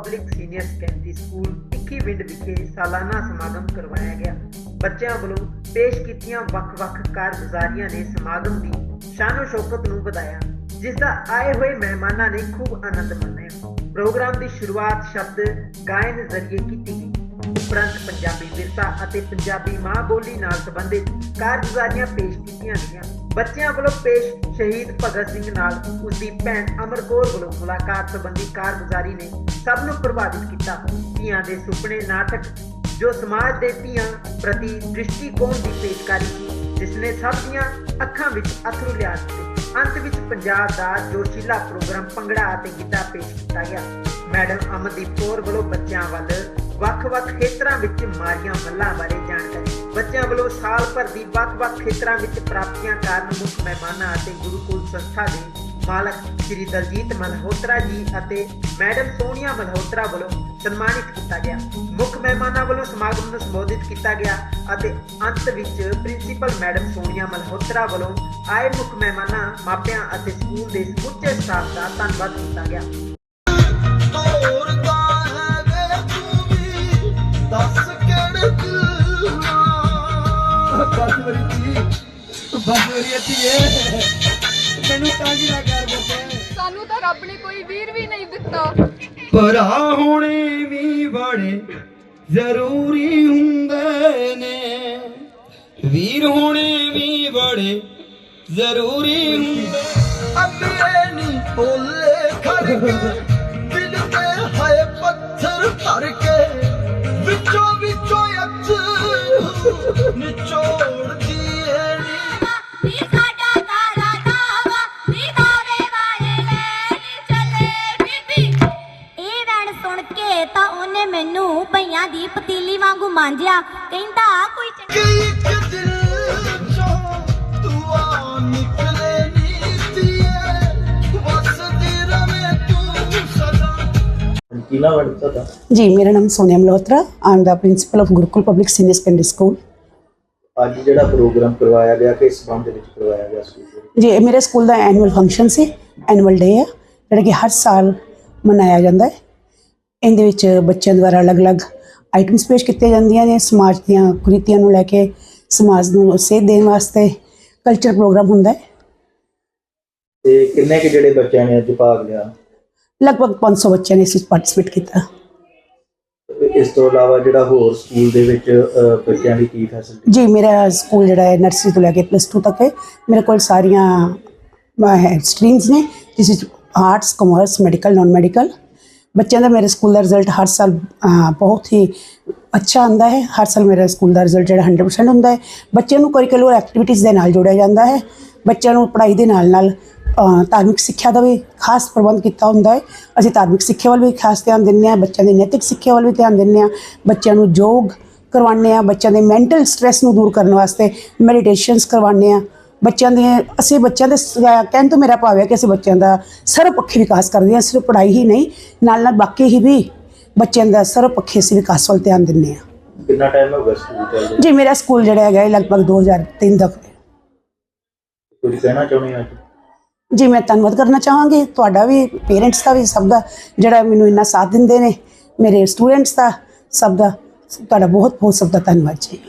Public senior secondary school Tikkiwind ਵਿਖੇ ਸਾਲਾਨਾ ਸਮਾਗਮ ਕਰਵਾਇਆ ਗਿਆ। ਬੱਚਿਆਂ ਵੱਲੋਂ ਪੇਸ਼ ਕੀਤੀਆਂ ਵੱਖ-ਵੱਖ ਕਾਰਗੁਜ਼ਾਰੀਆਂ ਨੇ ਸਮਾਗਮ ਦੀ ਸ਼ਾਨੋ ਸ਼ੌਕਤ ਨੂੰ ਵਧਾਇਆ, ਜਿਸ ਦਾ ਆਏ ਹੋਏ ਮਹਿਮਾਨਾਂ ਨੇ ਖੂਬ ਆਨੰਦ ਮਾਣਿਆ। ਪ੍ਰੋਗਰਾਮ ਦੀ ਸ਼ੁਰੂਆਤ ਸ਼ਬਦ ਗਾਇਨ ਜ਼ਰੀਏ ਕੀਤੀ ਗਈ। ਉਪਰੰਤ ਪੰਜਾਬੀ ਵਿਰਸਾ ਅਤੇ ਪੰਜਾਬੀ ਮਾਂ ਬੋਲੀ ਨਾਲ ਸੰਬੰਧਿਤ ਕਾਰਗੁਜ਼ਾਰੀਆਂ ਪੇਸ਼ ਕੀਤੀਆਂ ਗਈਆਂ। ਬੱਚਿਆਂ ਵੱਲੋਂ ਪੇਸ਼ ਸ਼ਹੀਦ ਭਗਤ ਸਿੰਘ ਨਾਲ ਉਸ ਦੀ ਭੈਣ ਅਮਰ ਕੌਰ ਵੱਲੋਂ ਮੁਲਾਕਾਤ ਸੰਬੰਧੀ ਕਾਰਗੁਜ਼ਾਰੀ ਨੇ ਸਭ ਨੂੰ ਪ੍ਰਭਾਵਿਤ ਕੀਤਾ। ਧੀਆਂ ਦੇ ਸੁਪਨੇ ਨਾਟਕ, ਜੋ ਸਮਾਜ ਦੇ ਧੀਆਂ ਪ੍ਰਤੀ ਦ੍ਰਿਸ਼ਟੀਕੋਣ ਦੀ ਪੇਸ਼ਕਾਰੀ ਸੀ ਜਿਸ ਨੇ ਸਭ ਦੀਆਂ ਅੱਖਾਂ ਵਿੱਚ ਅਥਰੂ ਲਿਆ ਦਿੱਤੇ। ਅੰਤ ਵਿੱਚ ਪੰਜਾਬ ਦਾ ਜੋਸ਼ੀਲਾ ਪ੍ਰੋਗਰਾਮ ਭੰਗੜਾ ਅਤੇ ਗਿੱਧਾ ਪੇਸ਼ ਕੀਤਾ ਗਿਆ। ਮੈਡਮ ਅਮਨਦੀਪ ਕੌਰ ਵੱਲੋਂ ਬੱਚਿਆਂ ਵੱਲ ਵੱਖ-ਵੱਖ ਖੇਤਰਾਂ ਵਿੱਚ ਮਾਰੀਆਂ ਮੱਲਾਂ ਬਾਰੇ ਜਾਣਕਾਰੀ। ਬੱਚਿਆਂ ਵੱਲੋਂ ਸਾਲ ਭਰ ਦੀ ਵੱਖ-ਵੱਖ ਖੇਤਰਾਂ ਵਿੱਚ ਪ੍ਰਾਪਤੀਆਂ ਕਾਰਨ ਮੁੱਖ ਮਹਿਮਾਨਾਂ ਅਤੇ ਗੁਰੂਕੁਲ ਸੰਸਥਾ ਦੇ ਮਾਲਕ ਸ਼੍ਰੀ ਦਲਜੀਤ ਮਲਹੋਤਰਾ ਜੀ ਅਤੇ ਮੈਡਮ ਸੋਨੀਆ ਮਲਹੋਤਰਾ ਵੱਲੋਂ ਸਨਮਾਨਿਤ ਕੀਤਾ ਗਿਆ। ਮੁੱਖ ਮਹਿਮਾਨਾਂ ਵੱਲੋਂ ਸਮਾਗਮ ਨੂੰ ਸੰਬੋਧਿਤ ਕੀਤਾ ਗਿਆ ਅਤੇ ਅੰਤ ਵਿੱਚ ਪ੍ਰਿੰਸੀਪਲ ਮੈਡਮ ਸੋਨੀਆ ਮਲਹੋਤਰਾ ਵੱਲੋਂ ਆਏ ਮੁੱਖ ਮਹਿਮਾਨਾਂ, ਮਾਪਿਆਂ ਅਤੇ ਸਕੂਲ ਦੇ ਸਮੁੱਚੇ ਸਟਾਫ ਦਾ ਧੰਨਵਾਦ ਕੀਤਾ ਗਿਆ। ਬਸ ਮੇਰੀ ਬਸ ਮੇਰੀ ਧੀਏ। ਮੈਨੂੰ ਤੰਗ ਨਾ ਕਰ ਬੱਤੇ ਸਾਨੂੰ ਤਾਂ ਰੱਬ ਨੇ ਕੋਈ ਵੀਰ ਵੀ ਨਹੀਂ ਦਿੱਤਾ। ਭਰਾ ਹੋਣੇ ਵੀ ਬੜੇ ਜ਼ਰੂਰੀ ਹੁੰਦੇ ਨੇ। ਵੀਰ ਹੋਣੇ ਵੀ ਬੜੇ ਜ਼ਰੂਰੀ ਹੁੰਦੇ ਅੱਗੇ ਨਹੀਂ ਬੋਲੇ ਖੜ ਸੁਣ ਕੇ ਤਾਂ ਉਹਨੇ ਮੈਨੂੰ ਭਈਆਂ ਦੀ ਪਤੀਲੀ ਵਾਂਗੂ ਮਾਂਜਿਆ। ਕਹਿੰਦਾ ਕੋਈ ਜੀ ਮੇਰਾ ਨਾਮ ਸੋਨੀਆ ਮਲੋਤਰਾ ਆਮ ਦਾ principal of Gurukul public senior secondary school ਅੱਜ ਜਿਹੜਾ ਪ੍ਰੋਗਰਾਮ ਕਰਵਾਇਆ ਗਿਆ ਕਿਸ ਸੰਬੰਧ ਵਿੱਚ ਕਰਵਾਇਆ ਗਿਆ ਸਕੂਲ ਜੀ ਮੇਰੇ ਸਕੂਲ ਦਾ ਐਨੂਅਲ ਫੰਕਸ਼ਨ ਸੀ ਐਨੂਅਲ ਡੇ ਹੈ ਜਿਹੜਾ ਕਿ ਹਰ ਸਾਲ ਮਨਾਇਆ ਜਾਂਦਾ ਹੈ। ਇਹਦੇ ਵਿੱਚ ਬੱਚਿਆਂ ਦੁਆਰਾ ਅਲੱਗ-ਅਲੱਗ ਆਈਟਮਸ ਪੇਸ਼ ਕੀਤੀਆਂ ਜਾਂਦੀਆਂ ਨੇ। ਸਮਾਜ ਦੀਆਂ ਕੁਰੀਤੀਆਂ ਨੂੰ ਲੈ ਕੇ ਸਮਾਜ ਨੂੰ ਸੇਧ ਦੇਣ ਵਾਸਤੇ ਕਲਚਰ ਪ੍ਰੋਗਰਾਮ ਹੁੰਦਾ ਹੈ। ਤੇ ਕਿੰਨੇ ਕੁ ਜਿਹੜੇ ਬੱਚਿਆਂ ਨੇ ਅੱਜ ਭਾਗ ਲਿਆ? ਲਗਭਗ 500 ਬੱਚਿਆਂ ਨੇ ਇਸ ਵਿੱਚ ਪਾਰਟਿਸਿਪੇਟ ਕੀਤਾ। ਇਸ ਤੋਂ ਇਲਾਵਾ ਜਿਹੜਾ ਹੋਰ ਸਕੂਲ ਦੇ ਵਿੱਚ ਬੱਚਿਆਂ ਦੀ ਕੀ ਫੈਸਿਲਿਟੀ ਜੀ ਮੇਰਾ ਸਕੂਲ ਜਿਹੜਾ ਹੈ ਨਰਸਰੀ ਤੋਂ ਲੈ ਕੇ ਪਲੱਸ 2 ਤੱਕ ਹੈ। ਮੇਰੇ ਕੋਲ ਸਾਰੀਆਂ ਸਟਰੀਮਸ ਨੇ ਜਿਸ ਵਿੱਚ arts commerce medical non medical ਬੱਚਿਆਂ ਦਾ ਮੇਰੇ ਸਕੂਲ ਦਾ ਰਿਜ਼ਲਟ ਹਰ ਸਾਲ ਬਹੁਤ ਹੀ ਅੱਛਾ ਆਉਂਦਾ ਹੈ। ਹਰ ਸਾਲ ਮੇਰਾ ਸਕੂਲ ਦਾ ਰਿਜ਼ਲਟ ਜਿਹੜਾ 100% ਹੁੰਦਾ ਹੈ। ਬੱਚਿਆਂ ਨੂੰ ਕਰਿਕੂਲਰ ਐਕਟੀਵਿਟੀਜ਼ ਦੇ ਨਾਲ ਜੋੜਿਆ ਜਾਂਦਾ ਹੈ। ਬੱਚਿਆਂ ਨੂੰ ਪੜ੍ਹਾਈ ਦੇ ਨਾਲ ਨਾਲ ਧਾਰਮਿਕ ਸਿੱਖਿਆ ਦਾ ਵੀ ਖਾਸ ਪ੍ਰਬੰਧ ਕੀਤਾ ਹੁੰਦਾ ਹੈ। ਅਸੀਂ ਧਾਰਮਿਕ ਸਿੱਖਿਆ ਵੱਲ ਵੀ ਖਾਸ ਧਿਆਨ ਦਿੰਦੇ ਹਾਂ, ਬੱਚਿਆਂ ਦੀ ਨੈਤਿਕ ਸਿੱਖਿਆ ਵੱਲ ਵੀ ਧਿਆਨ ਦਿੰਦੇ ਹਾਂ। ਬੱਚਿਆਂ ਨੂੰ ਯੋਗ ਕਰਵਾਉਂਦੇ ਹਾਂ, ਬੱਚਿਆਂ ਦੇ ਮੈਂਟਲ ਸਟ੍ਰੈਸ ਨੂੰ ਦੂਰ ਕਰਨ ਵਾਸਤੇ ਮੈਡੀਟੇਸ਼ਨਸ ਕਰਵਾਉਂਦੇ ਹਾਂ। ਬੱਚਿਆਂ ਦੇ ਅਸੀਂ ਬੱਚਿਆਂ ਦੇ ਕਹਿਣ ਤੋਂ ਮੇਰਾ ਭਾਵ ਹੈ ਕਿ ਅਸੀਂ ਬੱਚਿਆਂ ਦਾ ਸਰਵਪੱਖੀ ਵਿਕਾਸ ਕਰਦੇ ਹਾਂ ਸਿਰਫ ਪੜ੍ਹਾਈ ਹੀ ਨਹੀਂ ਨਾਲ ਨਾਲ ਬਾਕੀ ਹੀ ਵੀ ਬੱਚਿਆਂ ਦਾ ਸਰਵਪੱਖੀ ਅਸੀਂ ਵਿਕਾਸ ਵੱਲ ਧਿਆਨ ਦਿੰਦੇ ਹਾਂ। ਕਿੰਨਾ ਟਾਈਮ ਹੋ ਗਿਆ ਸਕੂਲ ਚੱਲਦੇ ਜੀ ਮੇਰਾ ਸਕੂਲ ਜਿਹੜਾ ਹੈਗਾ ਇਹ ਲਗਭਗ 2003 ਦਾ ਹੈ। ਕੁਝ ਕਹਿਣਾ ਚਾਹੁੰਦੇ ਹੋ ਜੀ ਮੈਂ ਧੰਨਵਾਦ ਕਰਨਾ ਚਾਹਾਂਗੀ। ਤੁਹਾਡਾ ਵੀ ਪੇਰੈਂਟਸ ਦਾ ਵੀ ਸਭ ਦਾ ਜਿਹੜਾ ਮੈਨੂੰ ਇੰਨਾ ਸਾਥ ਦਿੰਦੇ ਨੇ ਮੇਰੇ ਸਟੂਡੈਂਟਸ ਦਾ ਸਭ ਦਾ ਤੁਹਾਡਾ ਬਹੁਤ ਬਹੁਤ ਸਭ ਦਾ ਧੰਨਵਾਦ ਜੀ।